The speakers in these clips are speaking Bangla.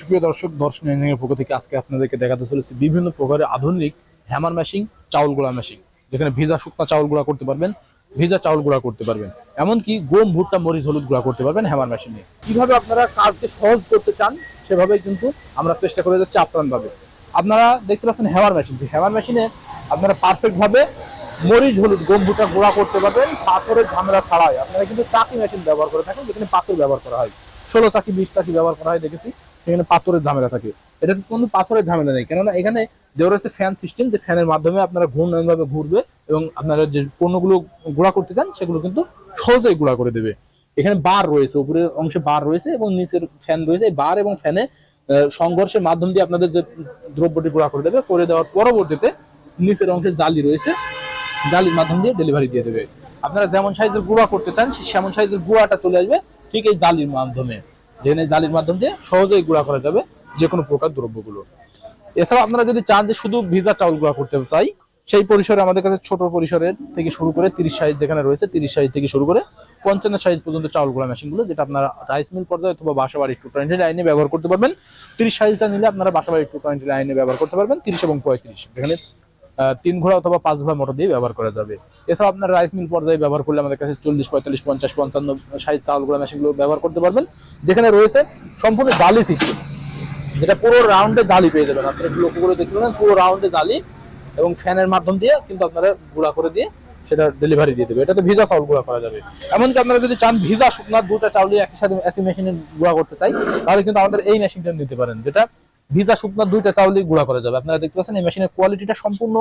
সুপ্রিয় দর্শক দর্শন ইঞ্জিনিয়ারিং পক্ষ থেকে আজকে আপনাদেরকে দেখাতে চলেছি বিভিন্ন প্রকারের আধুনিক হ্যামার মেশিন চাউল গুঁড়া মেশিন যেখানে ভিজা শুকনা চাউল গুঁড়া করতে পারবেন, ভিজা চাউল গুঁড়া করতে পারবেন, এমনকি গম, ভুট্টা, মরিচ, হলুদ গুঁড়া করতে পারবেন হ্যামার মেশিনে কীভাবে আপনারা কাজকে সহজ করতে চান, সেভাবেই কিন্তু আমরা চেষ্টা করে যাচ্ছি আপ্রাণভাবে। আপনারা দেখতে পাচ্ছেন হ্যামার মেশিন যে হ্যামার মেশিনে আপনারা পারফেক্ট ভাবে মরিচ, হলুদ, গম, ভুট্টা গুঁড়া করতে পারবেন, পাথরের ঝামেলা ছাড়াই। আপনারা কিন্তু চাকি মেশিন ব্যবহার করে থাকেন, যেখানে পাথর ব্যবহার করা হয়। ষোলো চাকি, বিশ চাকি ব্যবহার করা হয়, দেখেছি। সেখানে পাথরের ঝামেলা থাকে। এটা কোনো পাথরের ঝামেলা নেই, কেননা এখানে দেওয়া রয়েছে ফ্যান সিস্টেম যে ফ্যানের মাধ্যমে আপনারা ঘূর্ণয়নভাবে ঘুরবে এবং আপনারা যে পণ্যগুলো গুঁড়া করতে চান, সেগুলো কিন্তু সহজেই গুঁড়া করে দেবে। এখানে বার রয়েছে, উপরের অংশে বার রয়েছে এবং নিচের ফ্যান রয়েছে। বার এবং ফ্যানে সংঘর্ষের মাধ্যম দিয়ে আপনাদের যে দ্রব্যটি গুঁড়া করে দেবে, করে দেওয়ার পরবর্তীতে নিচের অংশে জালি রয়েছে, জালির মাধ্যম দিয়ে ডেলিভারি দিয়ে দেবে। আপনারা যেমন সাইজের গুঁড়া করতে চান সেমন সাইজের গুঁড়াটা চলে আসবে ঠিক এই জালির মাধ্যমে, যেখানে জালির মাধ্যম দিয়ে সহজেই গুঁড়া করা যাবে যে কোনো প্রকার দ্রব্যগুলো। এছাড়া আপনারা যদি চান যে শুধু ভিজা চাউল গুঁড়া করতে চাই, সেই পরিসরে আমাদের কাছে ছোট পরিসরের থেকে শুরু করে তিরিশ সাইজ যেখানে রয়েছে, তিরিশ সাইজ থেকে শুরু করে পঞ্চান্ন সাইজ পর্যন্ত চাউল গুঁড়া মেশিনগুলো যেটা আপনারা রাইস মিল পর্যায়ে অথবা বাসা বাড়ির টু টোয়েন্টি লাইনে ব্যবহার করতে পারবেন। তিরিশ সাইজটা নিলে আপনারা বাসা বাড়ির টু টোয়েন্টি লাইনে ব্যবহার করতে পারবেন, তিরিশ এবং পঁয়ত্রিশ, যেখানে তিন ঘোড়া অথবা পাঁচ ঘোড়া মোটর দিয়ে ব্যবহার করা যাবে। এছাড়া আপনার রাইস মিল পর্যায়ে ব্যবহার করলে আমাদের কাছে চল্লিশ, পঁয়তাল্লিশ, পঞ্চাশ, পঞ্চান্ন সাইজ চাউল গুঁড়া মেশিনগুলো ব্যবহার করতে পারবেন। যেখানে রয়েছে সম্পূর্ণ জালি সিস্টেম যেটা পুরো রাউন্ডে জালি পেয়ে যাবেন। আপনারা লক্ষ্য করে দেখতে পাবেন পুরো রাউন্ডে জালি এবং ফ্যানের মাধ্যম দিয়ে কিন্তু আপনারা গুঁড়া করে দিয়ে সেটা ডেলিভারি দিয়ে দেবে। এটাতে ভিজা চাউল গুঁড়া করা যাবে। এমনকি আপনারা যদি চান ভিজা শুকনার দুটা চাউল একই সাথে একই মেশিনে গুঁড়া করতে চাই, তাহলে কিন্তু আমাদের এই মেশিনটা নিতে পারেন, যেটা ভিজা শুকনার দুইটা চাউলই গুঁড়া করা যাবে। আপনারা দেখতে পাচ্ছেন এই মেশিনের কোয়ালিটিটা সম্পূর্ণ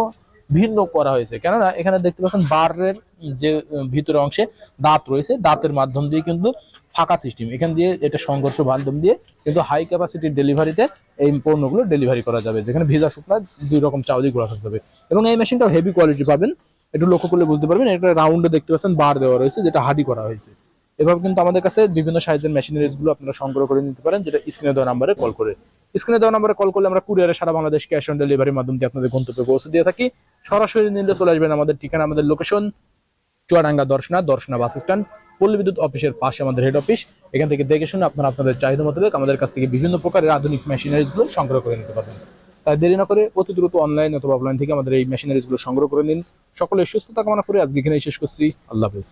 ভিন্ন করা হয়েছে। কেননা এখানে দেখতে পাচ্ছেন বারের যে ভিতরে অংশে দাঁত রয়েছে, দাঁতের মাধ্যম দিয়ে কিন্তু ফাঁকা সিস্টেম। এখান দিয়ে এটা সংঘর্ষ মাধ্যম দিয়ে কিন্তু হাই ক্যাপাসিটির ডেলিভারিতে এই পণ্যগুলো ডেলিভারি করা যাবে, যেখানে ভিজা শুকনা দুই রকম চাউলই গুঁড়া করা যাবে। এবং এই মেশিনটাও হেভি কোয়ালিটি পাবেন। একটু লক্ষ্য করলে বুঝতে পারবেন, এটা রাউন্ডে দেখতে পাচ্ছেন বার দেওয়া রয়েছে, যেটা হাডি করা হয়েছে। এভাবে কিন্তু আমাদের কাছে বিভিন্ন সাইজের মেশিনারিজগুলো আপনারা সংগ্রহ করে নিতে পারেন, যেটা স্ক্রিনে দেওয়া নাম্বারে কল করে। স্ক্রিনে দেওয়া নাম্বারে কল করলে আমরা কুরিয়ারে সারা বাংলাদেশ ক্যাশ অন ডেলিভারির মাধ্যমে দিয়ে আপনাদের গন্তব্যে পৌঁছে দিয়ে থাকি। সরাসরি নিলে চলে আসবেন আমাদের ঠিকানা, আমাদের location Chuadanga Darshana Darshana bus stand পল্লী বিদ্যুৎ অফিসের পাশে আমাদের হেড অফিস এখান থেকে দেখে শুনে আপনারা আপনাদের চাহিদা মোতাবেক আমাদের কাছ থেকে বিভিন্ন প্রকারের আধুনিক মেশিনারিজগুলো সংগ্রহ করে নিতে পারবেন। তাই দেরি না করে অতি দ্রুত অনলাইন অথবা অফলাইন থেকে আমাদের এই মেশিনারিজগুলো সংগ্রহ করে নিন। সকলের সুস্থতা কামনা করে আজকে এখানেই শেষ করছি। আল্লাহ হাফেজ।